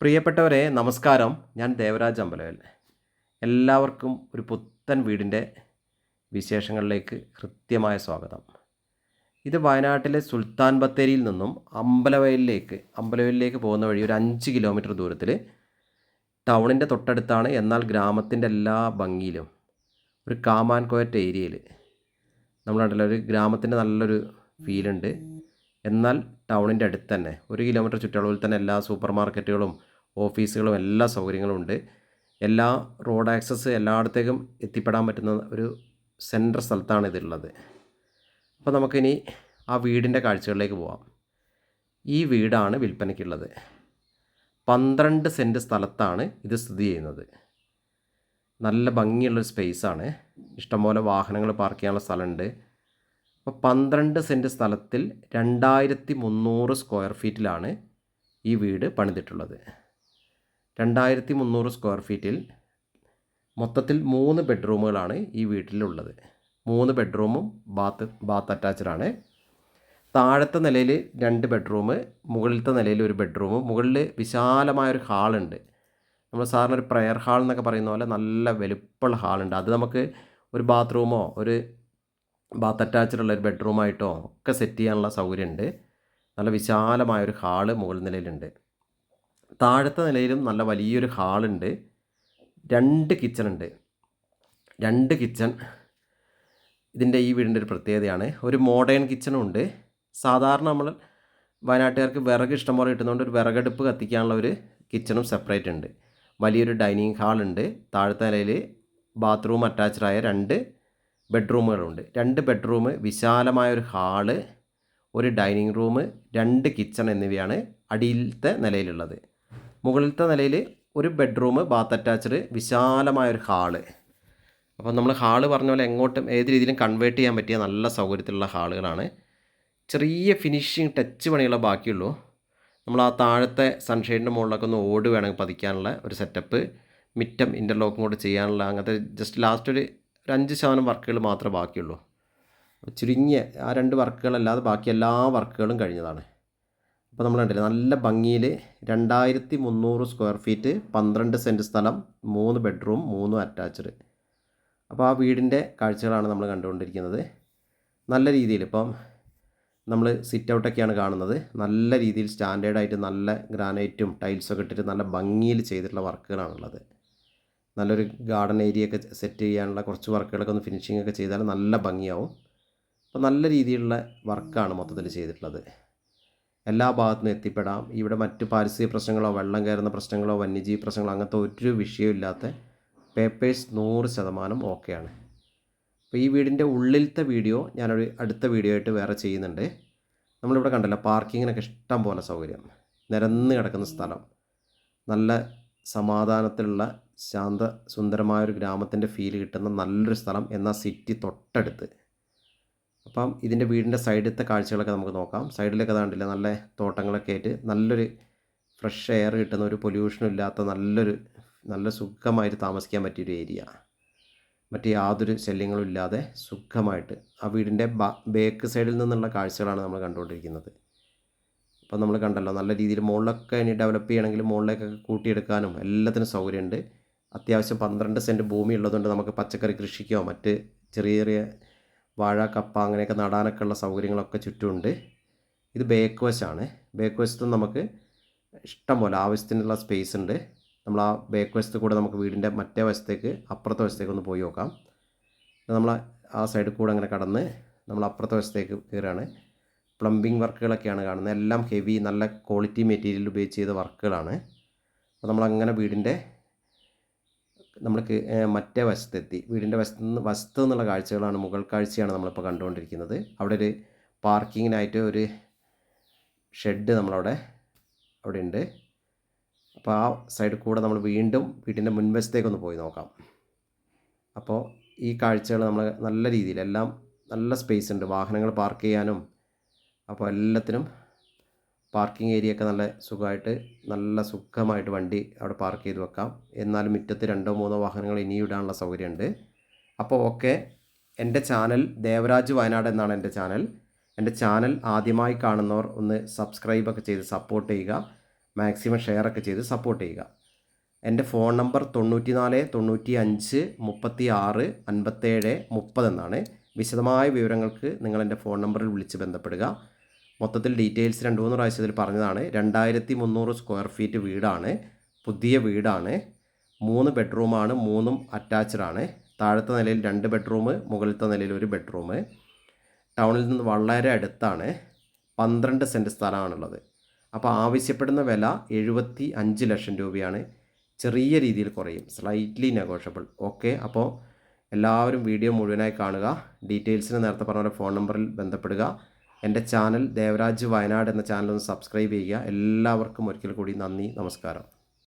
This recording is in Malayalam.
പ്രിയപ്പെട്ടവരെ നമസ്കാരം. ഞാൻ ദേവരാജ് അമ്പലവേൽ എല്ലാവർക്കും ഒരു പുത്തൻ വീടിന്റെ വിശേഷങ്ങളിലേക്ക് കൃത്യമായ സ്വാഗതം. ഇത് വയനാട്ടിലെ സുൽത്താൻ ബത്തേരിയിൽ നിന്നും അമ്പലവയലിലേക്ക് അമ്പലവയലിലേക്ക് പോകുന്ന വഴി ഒരു അഞ്ച് കിലോമീറ്റർ ദൂരത്തിൽ ടൗണിന്റെ തൊട്ടടുത്താണ് എന്നാൽ ഗ്രാമത്തിന്റെ എല്ലാ ഭംഗിയിലും ഒരു കാമാൻകോയറ്റ് ഏരിയയിൽ നമ്മളുണ്ടല്ലോ ഒരു ഗ്രാമത്തിന്റെ നല്ലൊരു ഫീലുണ്ട്. എന്നാൽ ടൗണിന്റെ അടുത്ത് തന്നെ ഒരു കിലോമീറ്റർ ചുറ്റളവിൽ തന്നെ എല്ലാ സൂപ്പർ മാർക്കറ്റുകളും ഓഫീസുകളും എല്ലാ സൗകര്യങ്ങളും ഉണ്ട്. എല്ലാ റോഡ് ആക്സസ് എല്ലായിടത്തേക്കും എത്തിപ്പെടാൻ പറ്റുന്ന ഒരു സെൻട്രൽ സ്ഥലത്താണ് ഇതുള്ളത്. അപ്പോൾ നമുക്കിനി ആ വീടിന്റെ കാഴ്ചകളിലേക്ക് പോവാം. ഈ വീടാണ് വിൽപ്പനയ്ക്കുള്ളത്. പന്ത്രണ്ട് സെന്റ് സ്ഥലത്താണ് ഇത് സ്ഥിതി ചെയ്യുന്നത്. നല്ല ഭംഗിയുള്ളൊരു സ്പേസാണ്. ഇഷ്ടംപോലെ വാഹനങ്ങൾ പാർക്ക് ചെയ്യാനുള്ള സ്ഥലമുണ്ട്. അപ്പോൾ പന്ത്രണ്ട് സെന്റ് സ്ഥലത്തിൽ രണ്ടായിരത്തി മുന്നൂറ് സ്ക്വയർ ഫീറ്റിലാണ് ഈ വീട് പണിതിട്ടുള്ളത്. രണ്ടായിരത്തി മുന്നൂറ് സ്ക്വയർ ഫീറ്റിൽ മൊത്തത്തിൽ മൂന്ന് ബെഡ്റൂമുകളാണ് ഈ വീട്ടിലുള്ളത്. മൂന്ന് ബെഡ്റൂമും ബാത്ത് ബാത്ത് അറ്റാച്ച്ഡാണ്. താഴത്തെ നിലയിൽ രണ്ട് ബെഡ്റൂം മുകളിലത്തെ നിലയിൽ ഒരു ബെഡ്റൂം മുകളിൽ വിശാലമായൊരു ഹാളുണ്ട്. നമ്മൾ സാറിന് ഒരു പ്രെയർ ഹാൾ എന്നൊക്കെ പറയുന്ന പോലെ നല്ല വലുപ്പമുള്ള ഹാളുണ്ട്. അത് നമുക്ക് ഒരു ബാത്റൂമോ ഒരു ബാത്ത് അറ്റാച്ച്ഡ് ഉള്ള ഒരു ബെഡ്റൂമായിട്ടോ ഒക്കെ സെറ്റ് ചെയ്യാനുള്ള സൗകര്യമുണ്ട്. നല്ല വിശാലമായൊരു ഹാൾ മുകൾ നിലയിലുണ്ട്. താഴത്തെ നിലയിലും നല്ല വലിയൊരു ഹാളുണ്ട്. രണ്ട് കിച്ചൺ ഉണ്ട് രണ്ട് കിച്ചൺ. ഇതിന്റെ ഈ വീടിന്റെ ഒരു പ്രത്യേകതയാണ്. ഒരു മോഡേൺ കിച്ചണും ഉണ്ട് സാധാരണ നമ്മൾ വയനാട്ടുകാർക്ക് വിറക് ഇഷ്ടംപോലെ കിട്ടുന്നതുകൊണ്ട് ഒരു വിറകടുപ്പ് കത്തിക്കാനുള്ള ഒരു കിച്ചണും സെപ്പറേറ്റ് ഉണ്ട്. വലിയൊരു ഡൈനിങ് ഹാളുണ്ട്. താഴത്തെ നിലയിൽ ബാത്റൂം അറ്റാച്ച്ഡായ രണ്ട് ബെഡ്റൂമുകളുണ്ട്. രണ്ട് ബെഡ്റൂം വിശാലമായ ഒരു ഹാൾ ഒരു ഡൈനിങ് റൂം രണ്ട് കിച്ചൺ എന്നിവയാണ് അടിയിലത്തെ നിലയിലുള്ളത്. മുകളിലത്തെ നിലയിൽ ഒരു ബെഡ്റൂം ബാത്ത് അറ്റാച്ച്ഡ് വിശാലമായ ഒരു ഹാൾ അപ്പോൾ നമ്മൾ ഹാൾ പറഞ്ഞ പോലെ എങ്ങോട്ടും ഏത് രീതിയിലും കൺവേർട്ട് ചെയ്യാൻ പറ്റിയ നല്ല സൗകര്യത്തിലുള്ള ഹാളുകളാണ്. ചെറിയ ഫിനിഷിങ് ടച്ച് പണികളെ ബാക്കിയുള്ളൂ. നമ്മൾ ആ താഴത്തെ സൺഷെയ്ഡിന്റെ മുകളിലൊക്കെ ഒന്ന് ഓട് വേണമെങ്കിൽ പതിക്കാനുള്ള ഒരു സെറ്റപ്പ് മിറ്റം ഇന്റർലോക്കും കൂടെ ചെയ്യാനുള്ള അങ്ങനത്തെ ജസ്റ്റ് ലാസ്റ്റ് ഒരു ഒരു അഞ്ച് ശതമാനം വർക്കുകൾ മാത്രമേ ബാക്കിയുള്ളൂ. ചുരുങ്ങിയ ആ രണ്ട് വർക്കുകളല്ലാതെ ബാക്കി എല്ലാ വർക്കുകളും കഴിഞ്ഞതാണ്. അപ്പോൾ നമ്മൾ കണ്ടില്ലേ നല്ല ഭംഗിയിൽ രണ്ടായിരത്തി മുന്നൂറ് സ്ക്വയർ ഫീറ്റ് പന്ത്രണ്ട് സെന്റ് സ്ഥലം മൂന്ന് ബെഡ്റൂം മൂന്ന് അറ്റാച്ച്ഡ് അപ്പോൾ ആ വീടിന്റെ കാഴ്ചകളാണ് നമ്മൾ കണ്ടുകൊണ്ടിരിക്കുന്നത്. നല്ല രീതിയിൽ ഇപ്പം നമ്മൾ സിറ്റ് ഔട്ടൊക്കെയാണ് കാണുന്നത്. നല്ല രീതിയിൽ സ്റ്റാൻഡേർഡായിട്ട് നല്ല ഗ്രാനൈറ്റും ടൈൽസൊക്കെ ഇട്ടിട്ട് നല്ല ഭംഗിയിൽ ചെയ്തിട്ടുള്ള വർക്കുകളാണുള്ളത്. നല്ലൊരു ഗാർഡൻ ഏരിയ ഒക്കെ സെറ്റ് ചെയ്യാനുള്ള കുറച്ച് വർക്കുകളൊക്കെ ഒന്ന് ഫിനിഷിംഗ് ഒക്കെ ചെയ്താൽ നല്ല ഭംഗിയാവും. അപ്പോൾ നല്ല രീതിയിലുള്ള വർക്കാണ് മൊത്തത്തിൽ ചെയ്തിട്ടുള്ളത്. എല്ലാ ഭാഗത്തു നിന്നും എത്തിപ്പെടാം. ഇവിടെ മറ്റ് പാരിസ്ഥിതിക പ്രശ്നങ്ങളോ വെള്ളം കയറുന്ന പ്രശ്നങ്ങളോ വന്യജീവി പ്രശ്നങ്ങളോ അങ്ങനത്തെ ഒരു വിഷയമില്ലാത്ത പേപ്പേഴ്സ് നൂറ് ശതമാനം ഓക്കെയാണ് അപ്പോൾ ഈ വീടിന്റെ ഉള്ളിലത്തെ വീഡിയോ ഞാനൊരു അടുത്ത വീഡിയോ ആയിട്ട് വേറെ ചെയ്യുന്നുണ്ട്. നമ്മളിവിടെ കണ്ടല്ലോ പാർക്കിങ്ങിനൊക്കെ ഇഷ്ടം പോലെ സൗകര്യം. നിരന്ന് കിടക്കുന്ന സ്ഥലം. നല്ല സമാധാനത്തിലുള്ള ശാന്ത സുന്ദരമായ ഒരു ഗ്രാമത്തിന്റെ ഫീൽ കിട്ടുന്ന നല്ലൊരു സ്ഥലം എന്നാൽ സിറ്റി തൊട്ടടുത്ത്. അപ്പം ഇതിന്റെ വീടിന്റെ സൈഡിലത്തെ കാഴ്ചകളൊക്കെ നമുക്ക് നോക്കാം. സൈഡിലൊക്കെ കണ്ടില്ല നല്ല തോട്ടങ്ങളൊക്കെ ആയിട്ട് നല്ലൊരു ഫ്രഷ് എയർ കിട്ടുന്ന ഒരു പൊല്യൂഷനും ഇല്ലാത്ത നല്ലൊരു നല്ല സുഖമായിട്ട് താമസിക്കാൻ പറ്റിയൊരു ഏരിയ. മറ്റ് യാതൊരു ശല്യങ്ങളും ഇല്ലാതെ സുഖമായിട്ട് ആ വീടിന്റെ ബേക്ക് സൈഡിൽ നിന്നുള്ള കാഴ്ചകളാണ് നമ്മൾ കണ്ടുകൊണ്ടിരിക്കുന്നത്. അപ്പം നമ്മൾ കണ്ടല്ലോ നല്ല രീതിയിൽ മുകളിലൊക്കെ ഇനി ഡെവലപ്പ് ചെയ്യണമെങ്കിൽ മുകളിലേക്കൊക്കെ കൂട്ടിയെടുക്കാനും എല്ലാത്തിനും സൗകര്യമുണ്ട്. അത്യാവശ്യം പന്ത്രണ്ട് സെന്റ് ഭൂമി ഉള്ളതുകൊണ്ട് നമുക്ക് പച്ചക്കറി കൃഷിക്കോ മറ്റ് ചെറിയ ചെറിയ വാഴ കപ്പ അങ്ങനെയൊക്കെ നടാനൊക്കെ ഉള്ള സൗകര്യങ്ങളൊക്കെ ചുറ്റുമുണ്ട്. ഇത് ബേക്ക് വശമാണ് ബേക്ക് വശത്ത് നമുക്ക് ഇഷ്ടം പോലെ ആവശ്യത്തിനുള്ള സ്പേസ് ഉണ്ട്. നമ്മൾ ആ ബേക്ക് വശത്ത് കൂടെ നമുക്ക് വീടിന്റെ മറ്റേ വശത്തേക്ക് അപ്പുറത്തെ വശത്തേക്ക് ഒന്ന് പോയി നോക്കാം. നമ്മൾ ആ സൈഡിൽ കൂടെ അങ്ങനെ കടന്ന് നമ്മൾ അപ്പുറത്തെ വശത്തേക്ക് കയറുകയാണ്. പ്ലംബിംഗ് വർക്കുകളൊക്കെയാണ് കാണുന്നത്. എല്ലാം ഹെവി നല്ല ക്വാളിറ്റി മെറ്റീരിയൽ ഉപയോഗിച്ച് ചെയ്ത വർക്കുകളാണ് അപ്പോൾ നമ്മളങ്ങനെ വീടിന്റെ നമ്മൾ മറ്റേ വശത്തെത്തി. വീടിന്റെ വശത്ത് നിന്ന് വശത്ത് നിന്നുള്ള കാഴ്ചകളാണ് മുകൾ കാഴ്ചയാണ് നമ്മളിപ്പോൾ കണ്ടുകൊണ്ടിരിക്കുന്നത്. അവിടെ ഒരു പാർക്കിങ്ങിനായിട്ട് ഒരു ഷെഡ് നമ്മളവിടെ അവിടെ ഉണ്ട് അപ്പോൾ ആ സൈഡിൽ കൂടെ നമ്മൾ വീണ്ടും വീട്ടിന്റെ മുൻവശത്തേക്കൊന്ന് പോയി നോക്കാം. അപ്പോൾ ഈ കാഴ്ചകൾ നമ്മൾ നല്ല രീതിയിൽ എല്ലാം നല്ല സ്പേസ് ഉണ്ട്. വാഹനങ്ങൾ പാർക്ക് ചെയ്യാനും അപ്പോൾ എല്ലാത്തിനും പാർക്കിംഗ് ഏരിയ ഒക്കെ നല്ല സുഖമായിട്ട് നല്ല സുഖമായിട്ട് വണ്ടി അവിടെ പാർക്ക് ചെയ്ത് വെക്കാം. എന്നാലും മുറ്റത്ത് രണ്ടോ മൂന്നോ വാഹനങ്ങൾ ഇനിയും ഇടാനുള്ള സൗകര്യമുണ്ട്. അപ്പോൾ ഓക്കെ എന്റെ ചാനൽ ദേവരാജ് വയനാട് എന്നാണ് എന്റെ ചാനൽ. എന്റെ ചാനൽ ആദ്യമായി കാണുന്നവർ ഒന്ന് സബ്സ്ക്രൈബൊക്കെ ചെയ്ത് സപ്പോർട്ട് ചെയ്യുക. മാക്സിമം ഷെയറൊക്കെ ചെയ്ത് സപ്പോർട്ട് ചെയ്യുക. എന്റെ ഫോൺ നമ്പർ തൊണ്ണൂറ്റി നാല് തൊണ്ണൂറ്റി അഞ്ച് മുപ്പത്തി ആറ് അൻപത്തേഴ് മുപ്പത് എന്നാണ്. വിശദമായ വിവരങ്ങൾക്ക് നിങ്ങൾ എന്റെ ഫോൺ നമ്പറിൽ വിളിച്ച് ബന്ധപ്പെടുക. മൊത്തത്തിൽ ഡീറ്റെയിൽസ് രണ്ട് മൂന്ന് പ്രാവശ്യത്തിൽ പറഞ്ഞതാണ്. രണ്ടായിരത്തി മുന്നൂറ് സ്ക്വയർ ഫീറ്റ് വീടാണ്. പുതിയ വീടാണ്. മൂന്ന് ബെഡ്റൂമാണ്. മൂന്നും അറ്റാച്ച്ഡ് ആണ് താഴത്തെ നിലയിൽ രണ്ട് ബെഡ്റൂം മുകളിലത്തെ നിലയിൽ ഒരു ബെഡ്റൂം. ടൗണിൽ നിന്ന് വളരെ അടുത്താണ്. പന്ത്രണ്ട് സെന്റ് സ്ഥലമാണുള്ളത്. അപ്പോൾ ആവശ്യപ്പെടുന്ന വില എഴുപത്തി അഞ്ച് ലക്ഷം രൂപയാണ്. ചെറിയ രീതിയിൽ കുറയും. സ്ലൈറ്റ്ലി നെഗോഷ്യബിൾ ഓക്കെ അപ്പോൾ എല്ലാവരും വീഡിയോ മുഴുവനായി കാണുക. ഡീറ്റെയിൽസിന് നേരത്തെ പറഞ്ഞ പോലെ ഫോൺ നമ്പറിൽ ബന്ധപ്പെടുക. എന്റെ ചാനൽ ദേവരാജ് വയനാട് എന്ന ചാനൽ ഒന്ന് സബ്സ്ക്രൈബ് ചെയ്യുക. എല്ലാവർക്കും ഒരിക്കൽ കൂടി നന്ദി നമസ്കാരം.